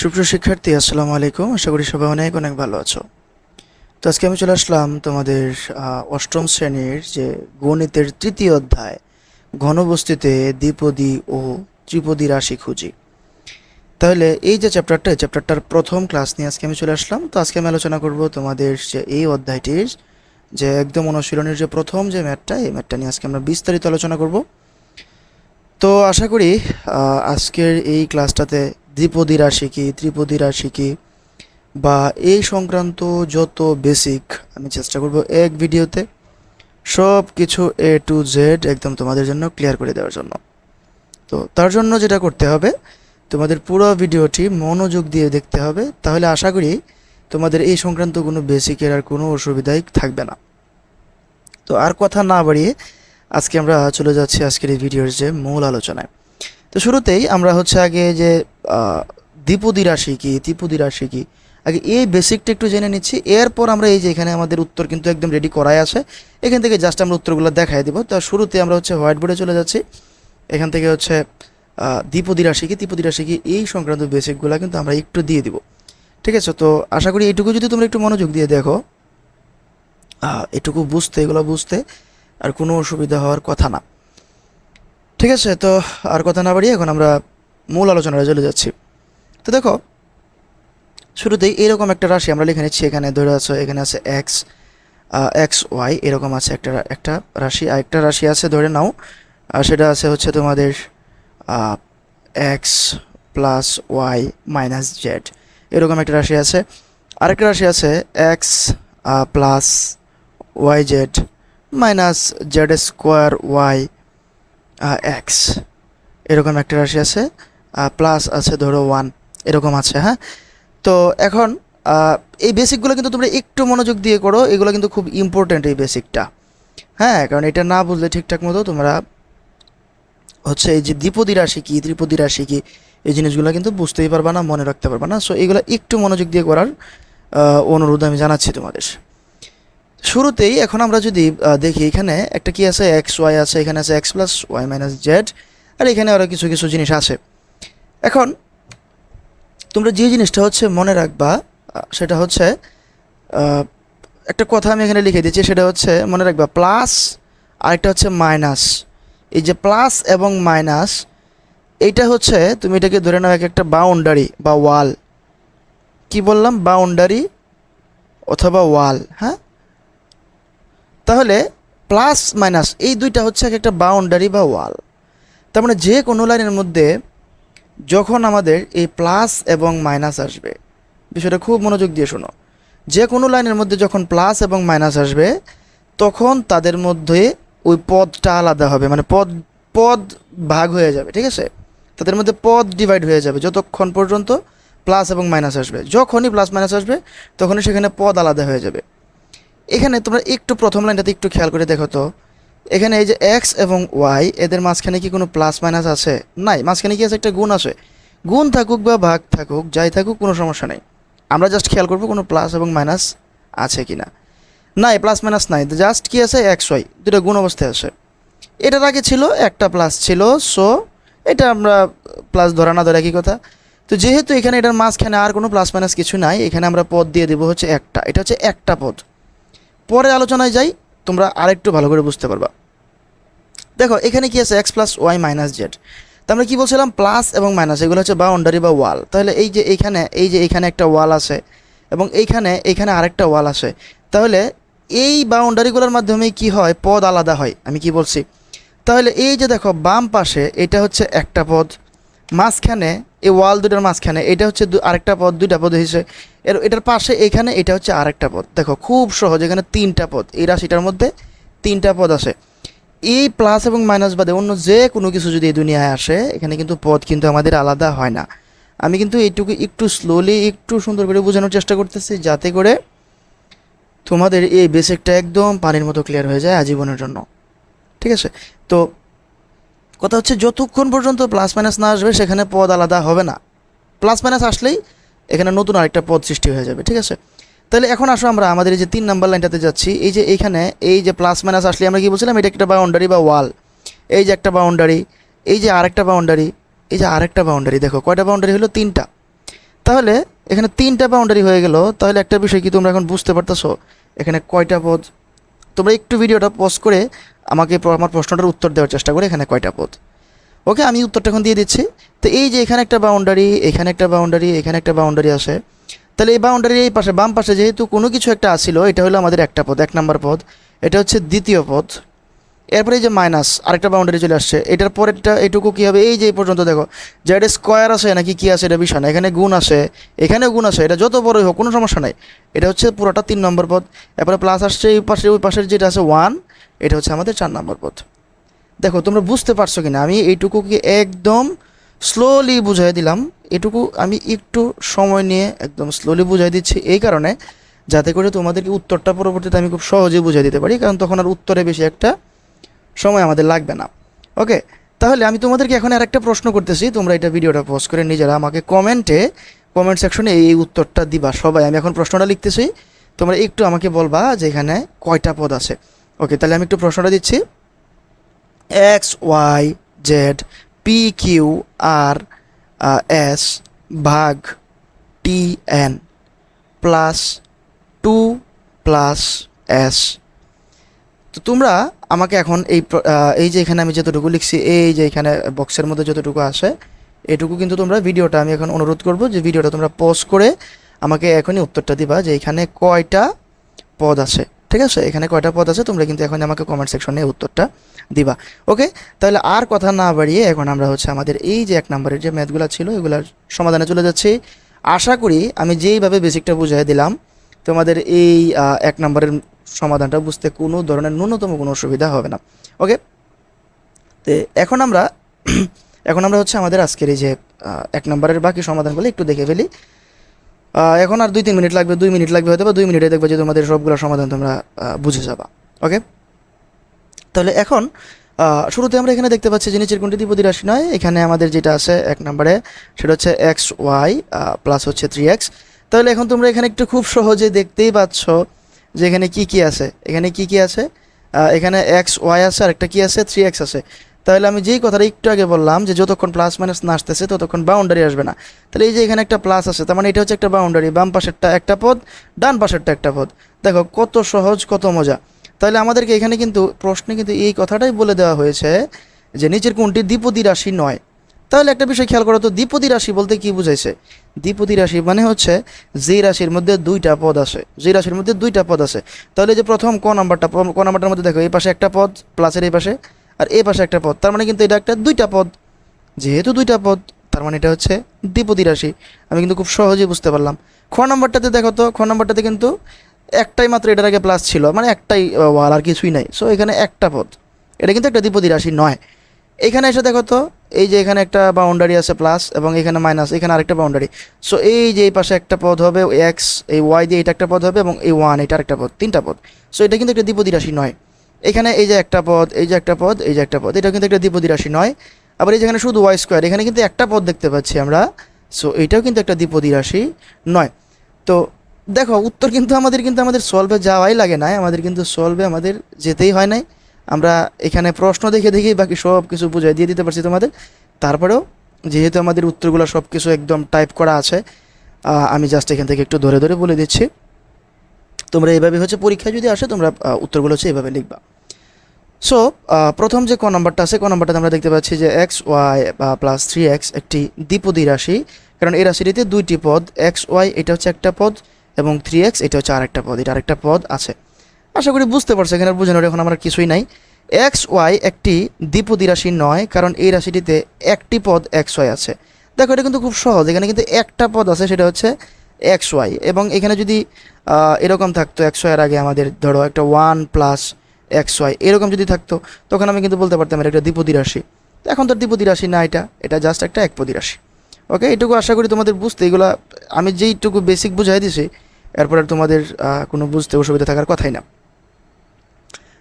সুপ্রিয় শিক্ষার্থী, আসসালামু আলাইকুম। আশা করি সবাই অনেক অনেক ভালো আছো। তো আজকে আমি চলে আসলাম তোমাদের অষ্টম শ্রেণির যে গণিতের তৃতীয় অধ্যায়, ঘনবস্তিতে দ্বিপদী ও ত্রিপদী রাশি খুঁজি। তাহলে এই যে চ্যাপ্টারটা চ্যাপ্টারটার প্রথম ক্লাস নিয়ে আজকে আমি চলে আসলাম। তো আজকে আমি আলোচনা করব তোমাদের যে এই অধ্যায়টির যে একদম অনুশীলনের যে প্রথম যে ম্যাটটা এই ম্যাটটা নিয়ে আজকে আমরা বিস্তারিত আলোচনা করব। তো আশা করি আজকের এই ক্লাসটাতে দ্বিপদী রাশি কি, ত্রিপদী রাশি কি? বা এই সংক্রান্ত যত বেসিক আমি চেষ্টা করব এক ভিডিওতে সব কিছু এ টু জেড একদম তোমাদের জন্য ক্লিয়ার করে দেওয়ার জন্য। তো তার জন্য যেটা করতে হবে, তোমাদের পুরো ভিডিওটি মনোযোগ দিয়ে দেখতে হবে, তাহলে আশা করি তোমাদের এই সংক্রান্ত কোনো বেসিকের আর কোনো অসুবিধাই থাকবে না। তো আর কথা না বাড়িয়ে আজকে আমরা চলে যাচ্ছি আজকের এই ভিডিওর যে মূল আলোচনায়। তো শুরুতেই আমরা হচ্ছে আগে যে দ্বিপদী রাশি কি, ত্রিপদী রাশি কি, আগে এই বেসিকটা একটু জেনে নিচ্ছি। এরপর আমরা এই যে এখানে আমাদের উত্তর কিন্তু একদম রেডি করাই আছে। এখান থেকে জাস্ট আমরা উত্তরগুলো দেখাই দিব। তো শুরুতে আমরা হচ্ছে হোয়াইট বোর্ডে চলে যাচ্ছি। এখান থেকে হচ্ছে দ্বিপদী রাশি কি, ত্রিপদী রাশি কি, এই সংক্রান্ত বেসিকগুলো কিন্তু আমরা একটু দিয়ে দিব। ঠিক আছে? তো আশা করি এইটুকু যদি তোমরা একটু মনোযোগ দিয়ে দেখো এটুকু বুঝতে, এগুলো বুঝতে আর কোনো অসুবিধা হওয়ার কথা না। ঠিক আছে, তো আর কথা না বাড়িয়ে এখন আমরা মূল আলোচনায় চলে যাচ্ছি। তো দেখো, শুরুতেই এরকম একটা রাশি আমরা লিখে নিচ্ছি, এখানে ধরে আছে, এখানে আছে এক্স এক্স ওয়াই এরকম আছে একটা একটা রাশি আর একটা রাশি আছে, ধরে নাও, আর সেটা আছে হচ্ছে তোমাদের x plus y minus z এরকম একটা রাশি আছে। আরেকটা রাশি আছে x plus y z minus z square y x এরকম একটা রাশি আছে প্লাস আছে, ধরো ওয়ান এরকম আছে হ্যাঁ? তো এখন এই বেসিকগুলো কিন্তু তোমরা একটু মনোযোগ দিয়ে করো, এগুলো কিন্তু খুব ইম্পর্ট্যান্ট এই বেসিকটা হ্যাঁ? কারণ এটা না বুঝলে ঠিকঠাক মতো তোমরা হচ্ছে এই যে দ্বিপদী রাশি কি, ত্রিপদী রাশি কি, এই জিনিসগুলো কিন্তু বুঝতেই পারবা না, মনে রাখতে পারবা না। সো এগুলো একটু মনোযোগ দিয়ে করার অনুরোধ আমি জানাচ্ছি তোমাদের। শুরুতেই এখন আমরা যদি দেখি এখানে একটা কি আছে? এক্স ওয়াই আছে, এখানে আছে x plus y minus z আর এখানে আরও কিছু কিছু জিনিস আছে। এখন তোমরা যে জিনিসটা হচ্ছে মনে রাখবা সেটা হচ্ছে একটা কথা আমি এখানে লিখে দিচ্ছি, সেটা হচ্ছে মনে রাখবা প্লাস আরেকটা হচ্ছে মাইনাস এই যে প্লাস এবং মাইনাস এইটা হচ্ছে তুমি এটাকে ধরে নাও এক একটা বাউন্ডারি বা ওয়াল কি বললাম? বাউন্ডারি অথবা ওয়াল হ্যাঁ? তাহলে প্লাস মাইনাস, এই দুইটা হচ্ছে একটা বাউন্ডারি বা ওয়াল তার মানে যে কোনো লাইনের মধ্যে যখন আমাদের এই প্লাস এবং মাইনাস আসবে, বিষয়টা খুব মনোযোগ দিয়ে শোনো। যে কোনো লাইনের মধ্যে যখন প্লাস এবং মাইনাস আসবে, তখন তাদের মধ্যে ওই পদটা আলাদা হবে মানে পদ পদ ভাগ হয়ে যাবে, ঠিক আছে? তাদের মধ্যে পদ ডিভাইড হয়ে যাবে যতক্ষণ পর্যন্ত প্লাস এবং মাইনাস আসবে। যখনই প্লাস মাইনাস আসবে, তখনই সেখানে পদ আলাদা হয়ে যাবে। এখানে তোমরা একটু প্রথম লাইনটাতে একটু খেয়াল করে দেখো তো। এখানে এই যে এক্স এবং ওয়াই এদের মাঝখানে কি কোনো প্লাস মাইনাস আছে? নাই, মাঝখানে কি আছে একটা গুণ আছে? গুণ থাকুক বা ভাগ থাকুক, যাই থাকুক, কোনো সমস্যা নেই। আমরা জাস্ট খেয়াল করব কোনো প্লাস এবং মাইনাস আছে কি না নাই প্লাস মাইনাস নাই জাস্ট কি আছে? এক্স ওয়াই দুটো গুণ অবস্থায় আছে। এটার আগে ছিল, একটা প্লাস ছিল সো এটা আমরা প্লাস ধরা না ধরা কি কথা। তো যেহেতু এখানে এটার মাঝখানে আর কোনো প্লাস মাইনাস কিছু নাই, এখানে আমরা পদ দিয়ে দেবো হচ্ছে একটা। এটা হচ্ছে একটা পদ। পরে আলোচনায় যাই, তোমরা আরেকটু ভালো করে বুঝতে পারবা। দেখো, এখানে কি আছে? X plus y minus z তো আমরা কি বলছিলাম? প্লাস এবং মাইনাস এগুলো হচ্ছে বাউন্ডারি বা ওয়াল তাহলে এই যে এইখানে এই যে এইখানে একটা ওয়াল আছে এবং এইখানে এইখানে আরেকটা ওয়াল আছে। তাহলে এই বাউন্ডারিগুলোর মাধ্যমে কি হয়? পদ আলাদা হয়। আমি কি বলছি? তাহলে এই যে দেখো, বাম পাশে এটা হচ্ছে একটা পদ মাঝখানে, এই ওয়াল দুটার মাঝখানে, এটা হচ্ছে আরেকটা পদ, দুইটা পদ হয়েছে। এর এটার পাশে এখানে এটা হচ্ছে আরেকটা পদ। দেখো, খুব সহজ, এখানে তিনটা পদ। এই রাশিটার মধ্যে তিনটা পদ আছে। এই প্লাস এবং মাইনাস বাদে অন্য যে কোনো কিছু যদি এই দুনিয়ায় আসে, এখানে কিন্তু পদ কিন্তু আমাদের আলাদা হয় না। আমি কিন্তু এইটুকু একটু স্লোলি একটু সুন্দর করে বোঝানোর চেষ্টা করতেছি, যাতে করে তোমাদের এই বেসিকটা একদম পানির মতো ক্লিয়ার হয়ে যায় আজীবনের জন্য। ঠিক আছে? তো কথা হচ্ছে যতক্ষণ পর্যন্ত প্লাস মাইনাস না আসবে, সেখানে পদ আলাদা হবে না। প্লাস মাইনাস আসলেই এখানে নতুন আরেকটা পদ সৃষ্টি হয়ে যাবে, ঠিক আছে? তাহলে এখন আসো আমরা আমাদের এই যে তিন নাম্বার লাইনটাতে যাচ্ছি। এই যে এইখানে এই যে প্লাস মাইনাস আসলে আমরা কি বলছিলাম? এটা একটা বাউন্ডারি বা ওয়াল এই যে একটা বাউন্ডারি এই যে আরেকটা বাউন্ডারি এই যে আরেকটা বাউন্ডারি দেখো, কয়টা বাউন্ডারি হলো? তিনটা। তাহলে এখানে তিনটা বাউন্ডারি হয়ে গেল। তাহলে একটা বিষয় কি তোমরা এখন বুঝতে পারতেছো? এখানে কয়টা পদ? তোমরা একটু ভিডিওটা পজ করে আমাকে আমার প্রশ্নটার উত্তর দেওয়ার চেষ্টা করে এখানে কয়টা পথ ওকে আমি উত্তরটা এখন দিয়ে দিচ্ছি। তো এই যে এখানে একটা বাউন্ডারি এখানে একটা বাউন্ডারি এখানে একটা বাউন্ডারি আছে তাহলে এই বাউন্ডারির এই পাশে, বাম পাশে যেহেতু কোনো কিছু একটা আসিল এটা হলো আমাদের একটা পথ এক নম্বর পদ। এটা হচ্ছে দ্বিতীয় পদ। এরপরে এই যে মাইনাস আরেকটা বাউন্ডারি চলে আসছে, এটার পরেরটা এটুকু কী হবে? এই যে এই পর্যন্ত দেখো এটা স্কোয়ার আছে নাকি কী আছে এটা বিষয় না। এখানে গুণ আছে, এখানেও গুণ আছে, এটা যত বড়ই হোক কোনো সমস্যা নাই। এটা হচ্ছে পুরোটা তিন নম্বর পদ এরপরে প্লাস আসছে এই পাশে, ওই পাশের যেটা আছে ওয়ান এটা হচ্ছে আমাদের চার নম্বর পদ দেখো, তোমরা বুঝতে পারছ কিনা? আমি এইটুকুকে একদম স্লোলি বুঝাই দিলাম। এটুকু আমি একটু সময় নিয়ে একদম স্লোলি বুঝাই দিচ্ছি এই কারণে, যাতে করে তোমাদেরকে উত্তরটা পরবর্তীতে আমি খুব সহজেই বুঝাই দিতে পারি। কারণ তখন আর উত্তরে বেশি একটা সময় আমাদের লাগবে না। ওকে তাহলে আমি তোমাদেরকে এখন আরেকটা প্রশ্ন করতেছি। তোমরা এটা ভিডিওটা পোস্ট করে নিজেরা আমাকে কমেন্টে কমেন্ট সেকশনে এই উত্তরটা দিবা। সবাই, আমি এখন প্রশ্নটা লিখতেছি। তোমরা একটু আমাকে বলবা যে এখানে কয়টা পদ আছে। ওকে তাহলে আমি একটু প্রশ্নটা দিচ্ছি। X y z p q আর এস ভাগ t n plus two plus s তো তোমরা আমাকে এখন এই এই যে এখানে আমি যতটুকু লিখছি, এই যে এখানে বক্সের মধ্যে যতটুকু আসে, এটুকু কিন্তু তোমরা ভিডিওটা আমি এখন অনুরোধ করব যে ভিডিওটা তোমরা পজ করে আমাকে এখনই উত্তরটা দিবা যে এখানে কয়টা পদ আছে। ঠিক আছে? এখানে কয়টা পদ আছে? তোমরা কিন্তু এখন আমাকে কমেন্ট সেকশনে উত্তরটা দিবা। ওকে তাহলে আর কথা না বাড়িয়ে এখন আমরা হচ্ছে আমাদের এই যে এক নম্বরের যে ম্যাথগুলো ছিল, এগুলার সমাধানে চলে যাচ্ছি। আশা করি আমি যেইভাবে বেসিকটা বুঝিয়ে দিলাম তোমাদের এই এক নম্বরের সমাধানটা বুঝতে কোনো ধরনের ন্যূনতম কোনো অসুবিধা হবে না। ওকে তো এখন আমরা এখন আমরা হচ্ছে আমাদের আজকের এই যে এক নম্বরের বাকি সমাধানগুলো একটু দেখে ফেলি। এখন আর দুই তিন মিনিট লাগবে, দুই মিনিট লাগবে হয়তো বা দুই মিনিটে দেখবে যে তোমাদের সবগুলো সমাধান তোমরা বুঝে যাবা। ওকে তাহলে এখন শুরুতে আমরা এখানে দেখতে পাচ্ছি যে নিচের কোনটি দ্বিপদী রাশি নয়, এখানে আমাদের যেটা আছে এক নম্বরে, সেটা হচ্ছে এক্স ওয়াই প্লাস হচ্ছে থ্রি এক্স তাহলে এখন তোমরা এখানে একটু খুব সহজে দেখতেই পাচ্ছ যে এখানে কি কি আছে। এখানে কি কি আছে? এখানে এক্স ওয়াই আছে, আর একটা কি আছে? থ্রি এক্স আছে। তাহলে আমি যেই কথাটা একটু আগে বললাম যে যতক্ষণ প্লাস মাইনাস না আসতেছে, ততক্ষণ বাউন্ডারি আসবে না। তাহলে এই যে এখানে একটা প্লাস আছে, তার মানে এটা হচ্ছে একটা বাউন্ডারি বাম পাশেরটা একটা পদ, ডান পাশেরটা একটা পদ। দেখো, কত সহজ, কত মজা। তাহলে আমাদেরকে এখানে কিন্তু প্রশ্নে কিন্তু এই কথাটাই বলে দেওয়া হয়েছে যে নিচের কোনটি দ্বিপদী রাশি নয়। তাহলে একটা বিষয় খেয়াল করো তো, দ্বিপদী রাশি বলতে কি বুঝাইছে? দ্বিপদী রাশি মানে হচ্ছে যে রাশির মধ্যে দুইটা পদ আছে। যে রাশির মধ্যে দুইটা পদ আছে। তাহলে যে প্রথম ক নাম্বারটা ক নাম্বারটার মধ্যে দেখো, এই পাশে একটা পদ প্লাসের এই পাশে, আর এই পাশে একটা পদ। তার মানে কিন্তু এটা একটা দুইটা পদ। যেহেতু দুইটা পদ, তার মানে এটা হচ্ছে দ্বিপদী রাশি। আমি কিন্তু খুব সহজেই বুঝতে পারলাম। খ নাম্বারটাতে দেখো তো, খ নম্বরটাতে কিন্তু একটাই মাত্র এটার আগে প্লাস ছিল মানে একটাই ওয়াল আর কিছুই নাই। সো এখানে একটা পদ। এটা কিন্তু একটা দ্বিপদী রাশি নয়। এখানে এসে দেখো তো এই যে এখানে একটা বাউন্ডারি আছে প্লাস এবং এখানে মাইনাস এখানে আরেকটা বাউন্ডারি সো এই যে এই পাশে একটা পদ হবে এক্স এই ওয়াই দিয়ে এটা একটা পদ হবে এবং এই ওয়ান এটা আরেকটা পদ, তিনটা পদ। সো এটা কিন্তু একটা দ্বিপদী রাশি নয়। এখানে এই যে একটা পদ, এই যে একটা পদ, এই যে একটা পদ এটা কিন্তু একটা দ্বিপদী রাশি নয়। আবার এই যেখানে শুধু ওয়াই স্কোয়ার এখানে কিন্তু একটা পদ দেখতে পাচ্ছি আমরা। সো এটাও কিন্তু একটা দ্বিপদী রাশি নয়। তো, দেখো, উত্তর কিন্তু আমাদের কিন্তু আমাদের সলভে যাওয়াই লাগে না আমাদের কিন্তু সলভে আমাদের যেতেই হয় নাই। আমরা এখানে প্রশ্ন দেখে দেখেই বাকি সব কিছু বুঝাই দিয়ে দিতে পারছি তোমাদের। তারপরেও যেহেতু আমাদের উত্তরগুলো সব কিছু একদম টাইপ করা আছে আমি জাস্ট এখান থেকে একটু ধরে ধরে বলে দিচ্ছি। তোমরা এইভাবে হচ্ছে পরীক্ষায় যদি আসে, তোমরা উত্তরগুলো হচ্ছে এভাবে লিখবা। সো প্রথম যে ক নম্বরটা আছে, ক নম্বরটাতে আমরা দেখতে পাচ্ছি যে এক্স ওয়াই বা প্লাস থ্রি এক্স একটি দ্বিপদী রাশি। কারণ এই রাশিটিতে দুইটি পদ এক্স ওয়াই এটা হচ্ছে একটা পদ, এবং থ্রি এক্স এটা হচ্ছে আরেকটা পদ, এটা আরেকটা পদ আছে। আশা করি বুঝতে পারছ, এখানে বোঝানোর এখন আমার কিছুই নাই। এক্স ওয়াই একটি দ্বিপদী রাশি নয়, কারণ এই রাশিটিতে একটি পদ এক্স ওয়াই আছে। দেখো, এটা কিন্তু খুব সহজ। এখানে কিন্তু একটা পদ আছে, সেটা হচ্ছে এক্স ওয়াই এবং এখানে যদি এরকম থাকতো এক্স ওয়াইয়ের আগে আমাদের, ধরো একটা ওয়ান প্লাস এক্স ওয়াই এরকম যদি থাকতো, তখন আমি কিন্তু বলতে পারতাম এটা একটা দ্বিপদী রাশি। এখন তো দ্বিপদী রাশি না এটা এটা জাস্ট একটা একপদী রাশি। ওকে এইটুকু আশা করি তোমাদের বুঝতে, এগুলো আমি যেইটুকু বেসিক বুঝাই দিছি, এরপর তোমাদের কোনো বুঝতে অসুবিধা থাকার কথাই না।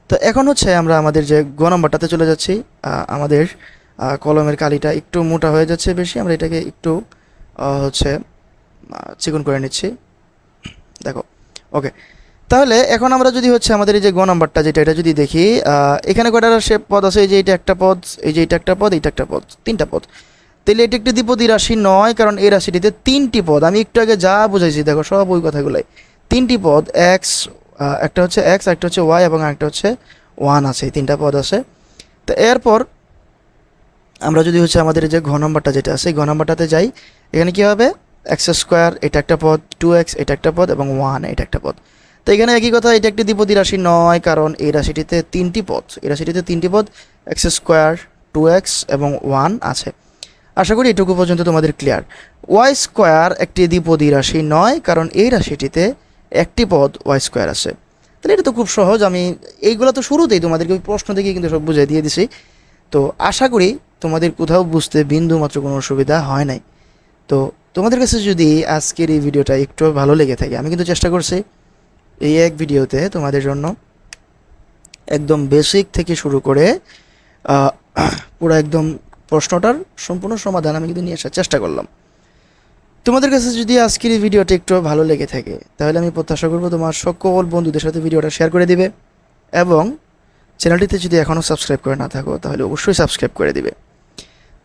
তো এখন হচ্ছে আমরা আমাদের যে গ নম্বরটাতে চলে যাচ্ছি আমাদের কলমের কালিটা একটু মোটা হয়ে যাচ্ছে বেশি, আমরা এটাকে একটু হচ্ছে চিকন করে নিচ্ছি। দেখো, ওকে। তাহলে এখন আমরা যদি হচ্ছে আমাদের এই যে গ নাম্বারটা যেটা, এটা যদি দেখি এখানে কয়টা সে পদ আছে? এই যে এটা একটা পদ, এই যে এটা একটা পদ, এইটা একটা পদ, তিনটা পদ। তাহলে এটি একটি দ্বিপদী রাশি নয়, কারণ এই রাশিটিতে তিনটি পদ। আমি একটু আগে যা বুঝাইছি, দেখো সব ওই কথাগুলোই। তিনটি পদ, এক্স একটা হচ্ছে এক্স একটা হচ্ছে ওয়াই এবং একটা হচ্ছে ওয়ান আছে, এই তিনটা পদ আছে। তো এরপর আমরা যদি হচ্ছে আমাদের যে ঘ নম্বরটা যেটা আছে ঘ নম্বরটাতে যাই, এখানে কী হবে? এক্স স্কোয়ার এটা একটা পদ টু এক্স এটা একটা পদ এবং ওয়ান এটা একটা পদ। তো এখানে একই কথা, এটা একটি দ্বিপদী রাশি নয়, কারণ এই রাশিটিতে তিনটি পদ, এই রাশিটিতে তিনটি পদ এক্স স্কোয়ার টু এক্স এবং ওয়ান আছে। আশা করি এটুকু পর্যন্ত তোমাদের ক্লিয়ার ওয়াই স্কোয়ার একটি দ্বিপদী রাশি নয়, কারণ এই রাশিটিতে একটি পদ ওয়াই স্কোয়ার আছে। তাহলে এটা তো খুব সহজ, আমি এইগুলো তো শুরুতেই তোমাদেরকে প্রশ্ন থেকে কিন্তু সব বুঝিয়ে দিয়ে দিছি। তো আশা করি তোমাদের কোথাও বুঝতে বিন্দু মাত্র কোনো অসুবিধা হয় নাই। তো তোমাদের কাছে যদি আজকের এই ভিডিওটা একটু ভালো লেগে থাকে, আমি কিন্তু চেষ্টা করছি এই এক ভিডিওতে তোমাদের জন্য একদম বেসিক থেকে শুরু করে পুরো একদম প্রশ্নটার সম্পূর্ণ সমাধান আমি কিন্তু নিয়ে আসার চেষ্টা করলাম। তোমাদের কাছে যদি আজকের এই ভিডিওটা একটু ভালো লেগে থাকে, তাহলে আমি প্রত্যাশা করব তোমার সকল বন্ধুদের সাথে ভিডিওটা শেয়ার করে দিবে এবং চ্যানেলটিতে যদি এখনও সাবস্ক্রাইব করে না থাকো, তাহলে অবশ্যই সাবস্ক্রাইব করে দিবে।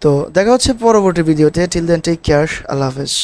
তো দেখা হচ্ছে পরবর্তী ভিডিওতে। টিল দেন টেক কেয়ার আল্লাহ হাফেজ।